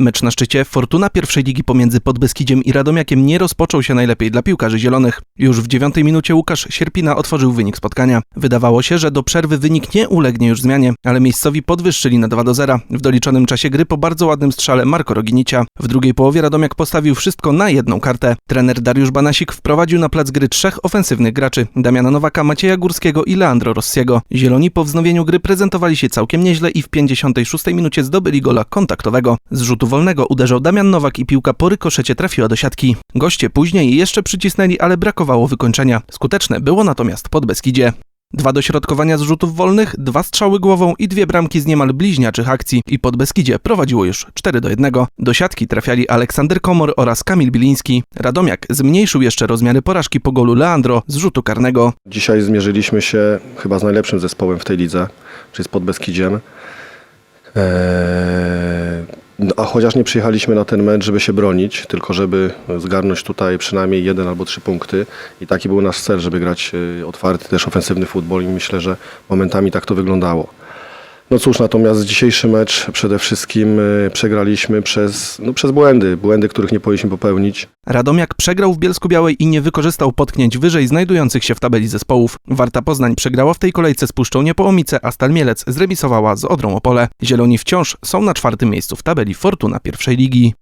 Mecz na szczycie Fortuna pierwszej ligi pomiędzy Podbeskidziem i Radomiakiem nie rozpoczął się najlepiej dla piłkarzy zielonych. Już w dziewiątej minucie Łukasz Sierpina otworzył wynik spotkania. Wydawało się, że do przerwy wynik nie ulegnie już zmianie, ale miejscowi podwyższyli na 2 do 0. W doliczonym czasie gry po bardzo ładnym strzale Marko Roginicia. W drugiej połowie Radomiak postawił wszystko na jedną kartę. Trener Dariusz Banasik wprowadził na plac gry trzech ofensywnych graczy. Damiana Nowaka, Macieja Górskiego i Leandro Rossiego. Zieloni po wznowieniu gry prezentowali się całkiem nieźle i w 56 minucie zdobyli gola kontaktowego. Z rzutu wolnego uderzał Damian Nowak i piłka po rykoszecie trafiła do siatki. Goście później jeszcze przycisnęli, ale brakowało wykończenia. Skuteczne było natomiast pod Beskidzie. Dwa dośrodkowania z rzutów wolnych, dwa strzały głową i dwie bramki z niemal bliźniaczych akcji i pod Beskidzie prowadziło już 4 do 1. Do siatki trafiali Aleksander Komor oraz Kamil Biliński. Radomiak zmniejszył jeszcze rozmiary porażki po golu Leandro z rzutu karnego. Dzisiaj zmierzyliśmy się chyba z najlepszym zespołem w tej lidze, czyli z Podbeskidziem. Eee, a chociaż nie przyjechaliśmy na ten mecz, żeby się bronić, tylko żeby zgarnąć tutaj przynajmniej jeden albo trzy punkty. I taki był nasz cel, żeby grać e, otwarty, też ofensywny futbol i myślę, że momentami tak to wyglądało. No cóż, natomiast dzisiejszy mecz przede wszystkim e, przegraliśmy przez, no, przez błędy, błędy, których nie powinniśmy popełnić. Radomiak przegrał w Bielsku Białej i nie wykorzystał potknięć wyżej znajdujących się w tabeli zespołów. Warta Poznań przegrała w tej kolejce z Puszczą Niepołomice, a Stal Mielec zremisowała z Odrą Opole. Zieloni wciąż są na czwartym miejscu w tabeli Fortuna pierwszej ligi.